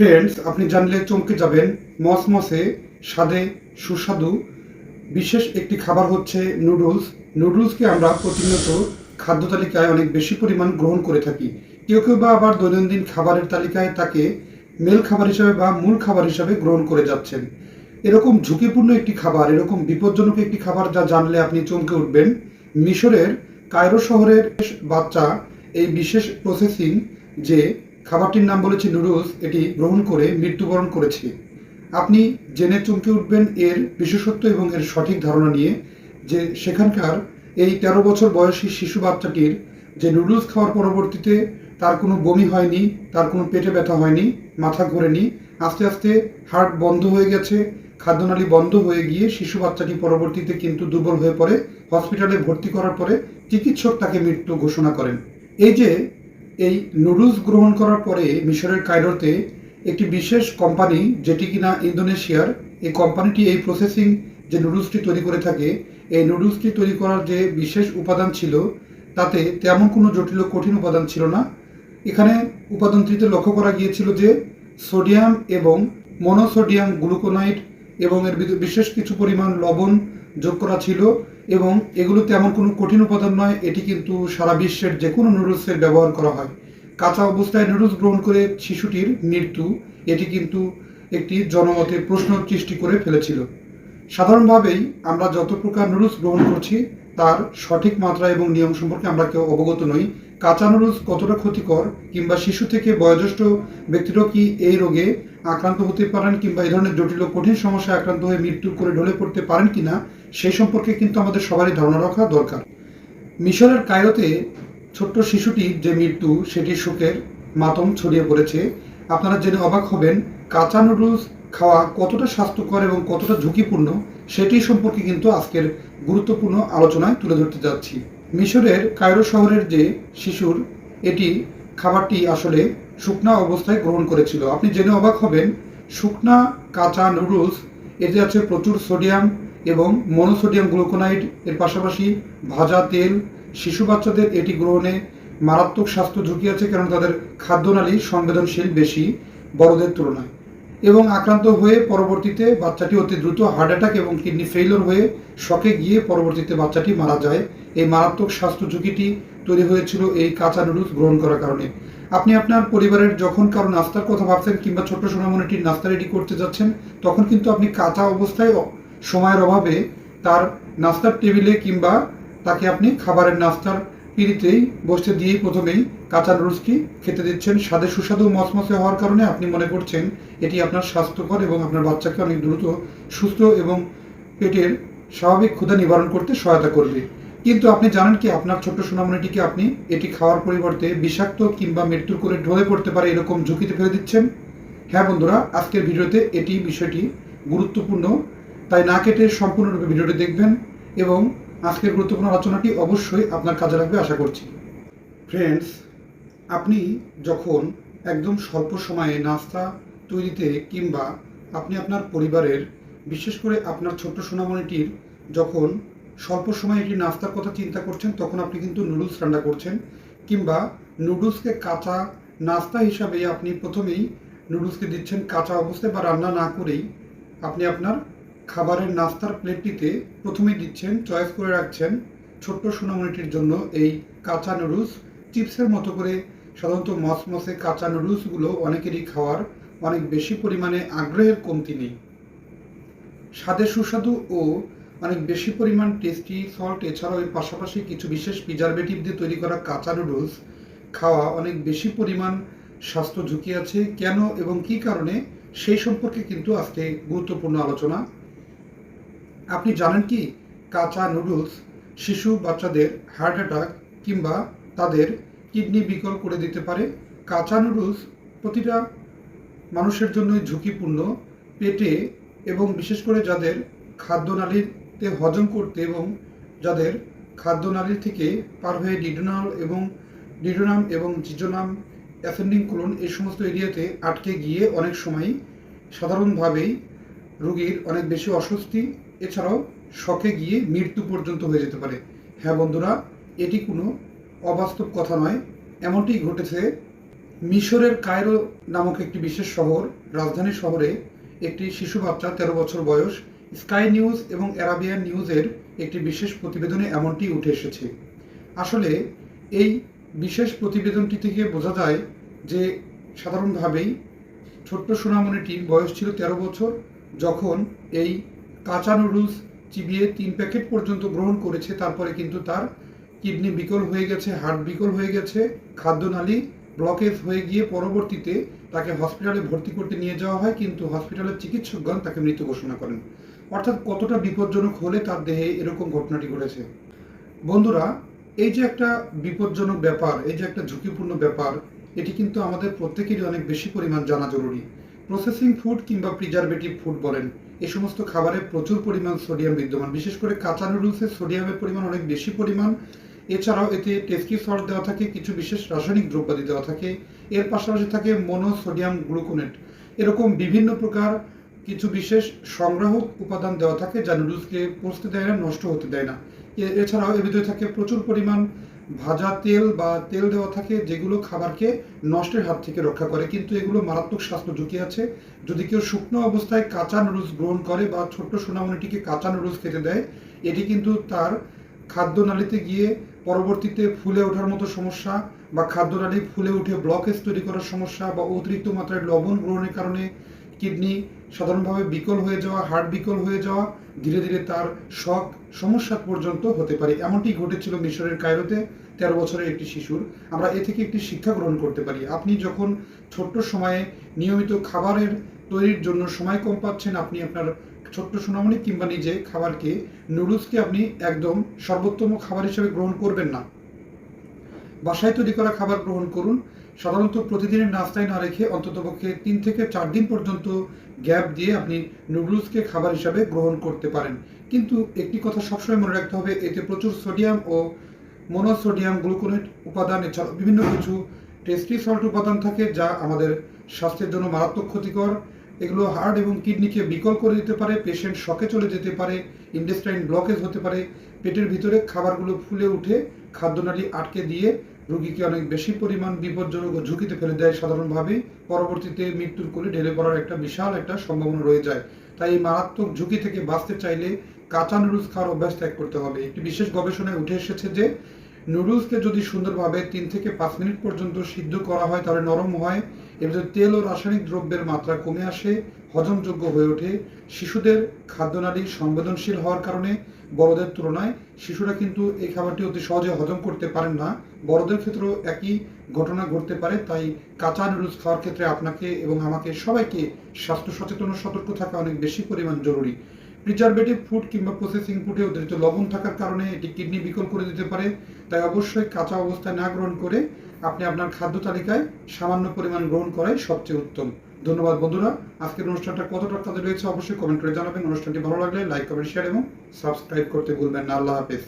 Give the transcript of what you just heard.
Friends আপনি জানলে চমকে যাবেন। মসমসে, স্বাদে সুস্বাদু। বিশেষ একটি খাবার হচ্ছে নুডলস। নুডলসকে আমরা প্রতিনিয়ত খাদ্য তালিকায় অনেক বেশি পরিমাণ গ্রহণ করে থাকি। কেউ কেউ বা আবার দৈনন্দিন খাবারের তালিকায় তাকে মেল খাবার হিসাবে বা মূল খাবার হিসাবে গ্রহণ করে যাচ্ছেন। এরকম ঝুঁকিপূর্ণ একটি খাবার, এরকম বিপজ্জনক একটি খাবার যা জানলে আপনি চমকে উঠবেন। মিশরের কায়রো শহরের বাচ্চা এই বিশেষ প্রসেসিং যে খাবারটির নাম বলেছে নুডলস, এটি গ্রহণ করে মৃত্যুবরণ করেছে। আপনি জেনে চমকে উঠবেন এর বিশেষত্ব এবং এর সঠিক ধারণা নিয়ে যে সেখানকার এই তেরো বছর বয়সী শিশু বাচ্চাটির যে নুডলস খাওয়ার পরবর্তীতে তার কোনো বমি হয়নি, তার কোনো পেটে ব্যথা হয়নি, মাথা ঘোরেনি, আস্তে আস্তে হার্ট বন্ধ হয়ে গেছে, খাদ্যনালী বন্ধ হয়ে গিয়ে শিশু বাচ্চাটি পরবর্তীতে কিন্তু দুর্বল হয়ে পড়ে, হসপিটালে ভর্তি করার পরে চিকিৎসক তাকে মৃত্যু ঘোষণা করেন। এই যে এই নুডলস গ্রহণ করার পরে মিশরের কায়রোতে একটি বিশেষ কোম্পানি, যেটি কিনা ইন্দোনেশিয়ার, এই কোম্পানিটি এই প্রসেসিং যে নুডলসটি তৈরি করে থাকে, এই নুডলসটি তৈরি করার যে বিশেষ উপাদান ছিল, তাতে তেমন কোনো জটিল কঠিন উপাদান ছিল না। এখানে উপাদানটিতে লক্ষ্য করা গিয়েছিল যে সোডিয়াম এবং মনোসোডিয়াম গ্লুকোনাইড এবং এর বিশেষ কিছু পরিমাণ লবণ যোগ করা ছিল এবং এগুলো তেমন কোনো কঠিন উপাদান নয়, এটি কিন্তু সারা বিশ্বের যে কোনো নুডলসের ব্যবহার করা হয়। কাঁচা অবস্থায় নুডলস গ্রহণ করে শিশুটির মৃত্যু, এটি কিন্তু একটি জনমতে প্রশ্ন সৃষ্টি করে ফেলেছিল। সাধারণভাবেই আমরা যত প্রকার নুডলস গ্রহণ করছি, তার সঠিক মাত্রা এবং নিয়ম সম্পর্কে আমরা কেউ অবগত নই। কাঁচা নুডলস কতটা ক্ষতিকর কিংবা শিশু থেকে বয়োজ্যেষ্ঠ ব্যক্তিরাও কি এই রোগে আক্রান্ত হতে পারেন কিংবা এই ধরনের জটিল কঠিন সমস্যায় আক্রান্ত হয়ে মৃত্যু করে ঢলে পড়তে পারেন কিনা, সেই সম্পর্কে কিন্তু আমাদের সবারই ধারণা রাখা দরকার। মিশরের কায়রোতে ছোট্ট শিশুটির যে মৃত্যু, সেটি শোকের মাতম ছড়িয়ে পড়েছে। আপনারা জেনে অবাক হবেন কাঁচা নুডলস খাওয়া কতটা স্বাস্থ্যকর এবং কতটা ঝুঁকিপূর্ণ, সেটি সম্পর্কে কিন্তু আজকের গুরুত্বপূর্ণ আলোচনায় তুলে ধরতে যাচ্ছি। মিশরের কায়রো শহরের যে শিশুর, এটি খাবারটি আসলে শুকনা অবস্থায় গ্রহণ করেছিল। আপনি জেনে অবাক হবেন, শুকনা কাঁচা নুডলস এতে আছে প্রচুর সোডিয়াম এবং মনোসোডিয়াম গ্লুকোনাইড এর পাশাপাশি ভাজা তেল। শিশু বাচ্চাদের এটি গ্রহণে মারাত্মক স্বাস্থ্য ঝুঁকি আছে কারণ তাদের খাদ্যনালী সংবেদনশীল বেশি বড়দের তুলনায়। এবং আক্রান্ত হয়ে পরবর্তীতে বাচ্চাটি অতি দ্রুত হার্ট অ্যাটাক এবং কিডনি ফেইলর হয়ে শকে গিয়ে পরবর্তীতে বাচ্চাটি মারা যায়। এই মারাত্মক স্বাস্থ্য ঝুঁকিটি তৈরি হয়েছিল এই কাঁচা নুডলস গ্রহণ করার কারণে। আপনি আপনার পরিবারের যখন কারও নাস্তার কথা ভাবছেন কিংবা ছোট্ট সোনামণিটির নাস্তা রেডি করতে যাচ্ছেন, তখন কিন্তু আপনি কাঁচা অবস্থায় সময়ের অভাবে তার নাস্তার টেবিলে কিংবা তাকে আপনি খাবারের নাস্তার পিড়িতেই বসতে দিয়েই প্রথমেই কাঁচা নুডলসটি খেতে দিচ্ছেন। স্বাদে সুস্বাদু মসমসে হওয়ার কারণে আপনি মনে করছেন এটি আপনার স্বাস্থ্যকর এবং আপনার বাচ্চাকে অনেক দ্রুত সুস্থ এবং পেটের স্বাভাবিক ক্ষুধা নিবারণ করতে সহায়তা করবে। কিন্তু আপনি জানেন কি আপনার ছোট্ট সোনামণিটিকে আপনি এটি খাওয়ার পরিবর্তে বিষাক্ত কিংবা মৃত্যুর করে ঢলে পড়তে পারে এরকম ঝুঁকিতে ফেলে দিচ্ছেন? হ্যাঁ বন্ধুরা, আজকের ভিডিওতে এটি বিষয়টি গুরুত্বপূর্ণ। তাই না কেটে সম্পূর্ণরূপে ভিডিওটি দেখবেন এবং আজকের গুরুত্বপূর্ণ আলোচনাটি অবশ্যই আপনার কাজে লাগবে, আশা করছি। ফ্রেন্ডস আপনি যখন একদম স্বল্প সময়ে নাস্তা তৈরিতে কিংবা আপনি আপনার পরিবারের, বিশেষ করে আপনার ছোট্ট সোনামণিটির যখন স্বল্প সময়ে একটি নাস্তার কথা চিন্তা করছেন, তখন আপনি কিন্তু নুডলস রান্না করছেন কিংবা নুডলসকে কাঁচা নাস্তা হিসাবে আপনি প্রথমেই নুডলসকে দিচ্ছেন কাঁচা অবস্থায় বা রান্না না করেই আপনি আপনার খাবারের নাস্তার প্লেটটিতে প্রথমেই দিচ্ছেন, চয়েস করে রাখছেন ছোট্ট সোনামণিটির জন্য এই কাঁচা নুডলস। চিপসের মতো করে সাধারণত মসমসে কাঁচা নুডলসগুলো অনেকেরই খাওয়ার অনেক বেশি পরিমাণে আগ্রহের কমতি নেই। স্বাদে সুস্বাদু ও অনেক বেশি পরিমাণ টেস্টি সল্ট এছাড়াও এর পাশাপাশি কিছু বিশেষ প্রিজারভেটিভ দিয়ে তৈরি করা কাঁচা নুডলস খাওয়া অনেক বেশি পরিমাণ স্বাস্থ্য ঝুঁকি আছে। কেন এবং কি কারণে সেই সম্পর্কে কিন্তু আজকে গুরুত্বপূর্ণ আলোচনা। আপনি জানেন কি? কাঁচা নুডলস শিশু বাচ্চাদের হার্ট অ্যাটাক কিংবা তাদের কিডনি বিকল করে দিতে পারে। কাঁচা নুডলস প্রতিটা মানুষের জন্যই ঝুঁকিপূর্ণ। পেটে এবং বিশেষ করে যাদের খাদ্যনালীতে হজম করতে এবং যাদের খাদ্যনালী থেকে পার হয়ে ডিডোনাল এবং ডিডোনাম এবং জিজোনাম, অ্যাসেন্ডিং কোলন এই সমস্ত এরিয়াতে আটকে গিয়ে অনেক সময় সাধারণভাবেই রোগীর অনেক বেশি অস্বস্তি এছাড়াও শখে গিয়ে মৃত্যু পর্যন্ত হয়ে যেতে পারে। হ্যাঁ বন্ধুরা, এটি কোনো অবাস্তব কথা নয়। এমনটি ঘটেছে মিশরের কায়রো নামক একটি বিশেষ শহর, রাজধানী শহরে একটি শিশু বাচ্চা তেরো বছর বয়স, স্কাই নিউজ এবং অ্যারাবিয়ান নিউজের একটি বিশেষ প্রতিবেদনে এমনটি উঠে এসেছে। আসলে এই বিশেষ প্রতিবেদনটি থেকে বোঝা যায় যে সাধারণভাবেই ছোট্ট সোনামণিটির বয়স ছিল তেরো বছর, যখন এই কাঁচা নুডলস চিবিয়ে তিন প্যাকেট পর্যন্ত গ্রহণ করেছে, তারপরে কিন্তু তার কিডনি বিকল হয়ে গেছে, হার্ট বিকল হয়ে গেছে, খাদ্যনালী ব্লকেজ হয়ে গিয়ে পরবর্তীতে তাকে হসপিটালে ভর্তি করতে নিয়ে যাওয়া হয়, কিন্তু হসপিটালের চিকিৎসকগণ তাকে মৃত ঘোষণা করেন। অর্থাৎ কতটা বিপজ্জনক হলে তার দেহে এরকম ঘটনাটি ঘটেছে? বন্ধুরা, এই যে একটা বিপজ্জনক ব্যাপার, এই যে একটা ঝুঁকিপূর্ণ ব্যাপার, এটি কিন্তু আমাদের প্রত্যেকেরই অনেক বেশি পরিমাণ জানা জরুরি। প্রসেসিং ফুড কিংবা প্রিজারভেটিভ ফুড বলেন। এ সমস্ত খাবারে প্রচুর পরিমাণ সোডিয়াম বিদ্যমান, বিশেষ করে কাঁচা নুডলসে সোডিয়ামের পরিমাণ অনেক বেশি পরিমাণ। এছাড়াও এতে টেস্টি সল্ট দেওয়া থাকে, কিছু বিশেষ রাসায়নিক দ্রব্যাদি দেওয়া থাকে। এর পাশাপাশি থাকে মনোসোডিয়াম গ্লুকোনেট। এরকম বিভিন্ন প্রকার কিছু বিশেষ সংগ্রাহক উপাদান দেওয়া থাকে যা নুডলসকে পচতে দেয় না, নষ্ট হতে দেয় না। এছাড়াও এর ভিতরে থাকে প্রচুর পরিমাণ ভাজা তেল বা তেল দেওয়া থাকে, যেগুলো খাবারকে নষ্টের হাত থেকে রক্ষা করে। কিন্তু এগুলো মারাত্মক স্বাস্থ্য ঝুঁকি আছে। যদি কেউ শুকনো অবস্থায় কাঁচা নুডলস গ্রহণ করে বা ছোট্ট সোনামণিটিকে কাঁচা নুডলস খেতে দেয়, এটি কিন্তু তার খাদ্যনালীতে গিয়ে পরবর্তীতে ফুলে ওঠার মতো সমস্যা বা খাদ্যনালী ফুলে উঠে ব্লকেজ তৈরি করার সমস্যা বা অতিরিক্ত মাত্রায় লবণ গ্রহণের কারণে কিডনি সাধারণভাবে বিকল হয়ে যাওয়া, হার্ট বিকল হয়ে যাওয়া, ধীরে ধীরে তার শক সমস্যা পর্যন্ত হতে পারে। এমনটি ঘটেছিল মিশরের কায়রোতে তেরো বছরের একটি শিশুর। আমরা এ থেকে একটি শিক্ষা গ্রহণ করতে পারি। আপনি যখন ছোট্ট সময়ে নিয়মিত খাবারের তৈরির জন্য সময় কম পাচ্ছেন, আপনি আপনার ছোট্ট সোনামণি কিংবা নিজে খাবারকে, নুডলসকে আপনি একদম সর্বোত্তম খাবার হিসেবে গ্রহণ করবেন না। বাসায় তৈরি করা খাবার গ্রহণ করুন। সাধারণত প্রতিদিনের নাস্তায় না রেখে অন্ততপক্ষে তিন থেকে চার দিন পর্যন্ত গ্যাপ দিয়ে আপনি নুডলসকে খাবার হিসাবে গ্রহণ করতে পারেন। কিন্তু একটি কথা সবসময় মনে রাখতে হবে, এতে প্রচুর সোডিয়াম ও মনোসোডিয়াম গ্লুকোনেট উপাদান, এছাড়াও বিভিন্ন কিছু টেস্টি সল্ট উপাদান থাকে যা আমাদের স্বাস্থ্যের জন্য মারাত্মক ক্ষতিকর। এগুলো হার্ট এবং কিডনিকে বিকল করে দিতে পারে, পেশেন্ট শকে চলে যেতে পারে ইন্ডেস্টাইন ব্লকেজ হতে পারে, পেটের ভিতরে খাবারগুলো ফুলে উঠে খাদ্যনালী আটকে দিয়ে রোগীকে অনেক বেশি পরিমাণ বিপজ্জনক ও ঝুঁকিতে ফেলে দেয় সাধারণভাবে। পরবর্তীতে মৃত্যুর কোলে ঢেলে পড়ার একটা বিশাল একটা সম্ভাবনা রয়ে যায়। তাই এই মারাত্মক ঝুঁকি থেকে বাঁচতে চাইলে কাঁচা নুডলস খাওয়ার অভ্যাস ত্যাগ করতে হবে। একটি বিশেষ গবেষণায় উঠে এসেছে যে, নুডলসকে যদি সুন্দরভাবে তিন থেকে পাঁচ মিনিট পর্যন্ত সিদ্ধ করা হয়, তাহলে নরম হয়। এর তেল ও রাসায়নিক দ্রব্যের মাত্রা কমে আসে, হজমযোগ্য হয়ে ওঠে। শিশুদের খাদ্যনালী সংবেদনশীল হওয়ার কারণে বড়দের তুলনায় শিশুরা কিন্তু এই খাবারটি অতি সহজে হজম করতে পারেন না। বড়দের ক্ষেত্রেও একই ঘটনা ঘটতে পারে, তাই কাঁচা নুডলস খাওয়ার ক্ষেত্রে আপনাকে এবং আমাকে সবাইকে স্বাস্থ্য সচেতন ও সতর্ক থাকা অনেক বেশি পরিমাণ জরুরি। প্রিজারভেটিভ ফুড কিংবা প্রসেসিং ফুডে অতিরিক্ত লবণ থাকার কারণে এটি কিডনি বিকল করে দিতে পারে, তাই অবশ্যই কাঁচা অবস্থায় না গ্রহণ করে আপনি আপনার খাদ্য তালিকায় সামান্য পরিমাণ গ্রহণ করাই সবচেয়ে উত্তম। ধন্যবাদ বন্ধুরা, আজকের অনুষ্ঠানটা কতটা কাজে রয়েছে অবশ্যই কমেন্ট করে জানাবেন। অনুষ্ঠানটি ভালো লাগলে লাইক কমেন্ট শেয়ার এবং সাবস্ক্রাইব করতে ভুলবেন না। আল্লাহ হাফেজ।